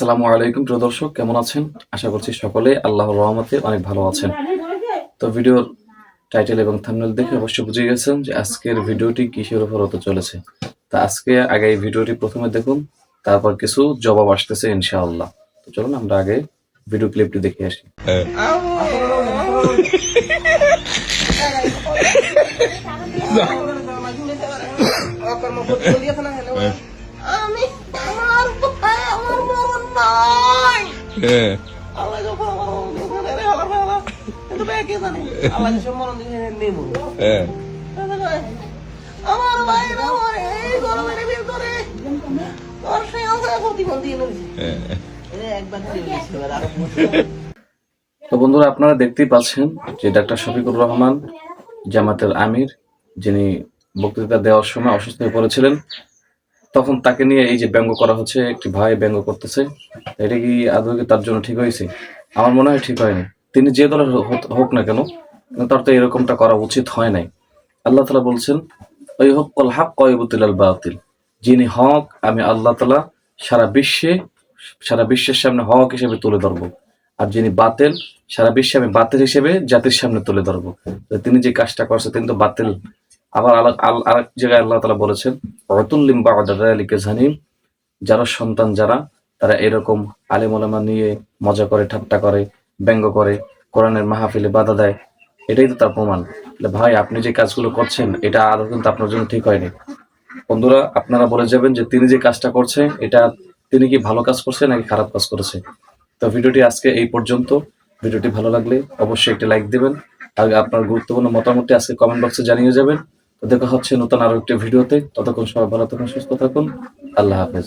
আসসালামু আলাইকুম প্রিয় দর্শক কেমন আছেন? আশা করছি সকলে আল্লাহর রহমতে অনেক ভালো আছেন। তো ভিডিওর টাইটেল এবং থাম্বনেল দেখে অবশ্যই বুঝে গেছেন যে আজকের ভিডিওটি কিসের উপর হতে চলেছে। তা আজকে আগে এই ভিডিওটি প্রথমে দেখুন তারপর কিছু জবাব আসতেছে ইনশাআল্লাহ। তো চলুন আমরা আগে ভিডিও ক্লিপটি দেখে আসি। আমি তো বন্ধুরা, আপনারা দেখতেই পাচ্ছেন যে ডাক্তার শফিকুর রহমান, জামাতের আমির, যিনি বক্তৃতা দেওয়ার সময় অসুস্থ হয়ে পড়েছিলেন তখন তাকে নিয়ে এই যে ব্যঙ্গ করা হচ্ছে, একটি ভাই ব্যঙ্গ করতেছে, এটা কি আদৌ তার জন্য ঠিক হয়েছে? আমার মনে হয় ঠিক হয়নি। তিনি যে দলের হোক- না কেন, তার তো এরকমটা করা উচিত হয় নাই। আল্লাহ তালা বলছেন ওই হক কল হাক কয়বুতিল আল বাতিল। যিনি হক, আমি আল্লাহ তালা সারা বিশ্বে, সারা বিশ্বের সামনে হক হিসেবে তুলে ধরবো। আর যিনি বাতেল, সারা বিশ্বে আমি বাতিল হিসেবে জাতির সামনে তুলে ধরবো। তিনি যে কাজটা করছে, তিনি তো বাতিল। আবার আলাদা আরেক জায়গায় আল্লাহ তালা বলেছেন যারা সন্তান যারা, তারা এরকম আলিম ওলামা নিয়ে মজা করে, ঠাট্টা করে, ব্যঙ্গ করে, কোরআনের মাহফিলে বাধা দেয়, এটাই তো তার প্রমাণ। ভাই, আপনি যে কাজগুলো করছেন, এটা আদৌ কিন্তু আপনার জন্য ঠিক হয়নি। বন্ধুরা, আপনারা বলে যাবেন যে তিনি যে কাজটা করছে, এটা তিনি কি ভালো কাজ করছে নাকি খারাপ কাজ করেছে? তো ভিডিওটি আজকে এই পর্যন্ত। ভিডিওটি ভালো লাগলে অবশ্যই একটি লাইক দিবেন। আর আপনার গুরুত্বপূর্ণ মতামতটি আজকে কমেন্ট বক্সে জানিয়ে যাবেন। তো দেখা হচ্ছে নতুন আরও একটি ভিডিওতে। ততক্ষণ সবাই ভালো থাকুন, সুস্থ থাকুন। আল্লাহ হাফেজ।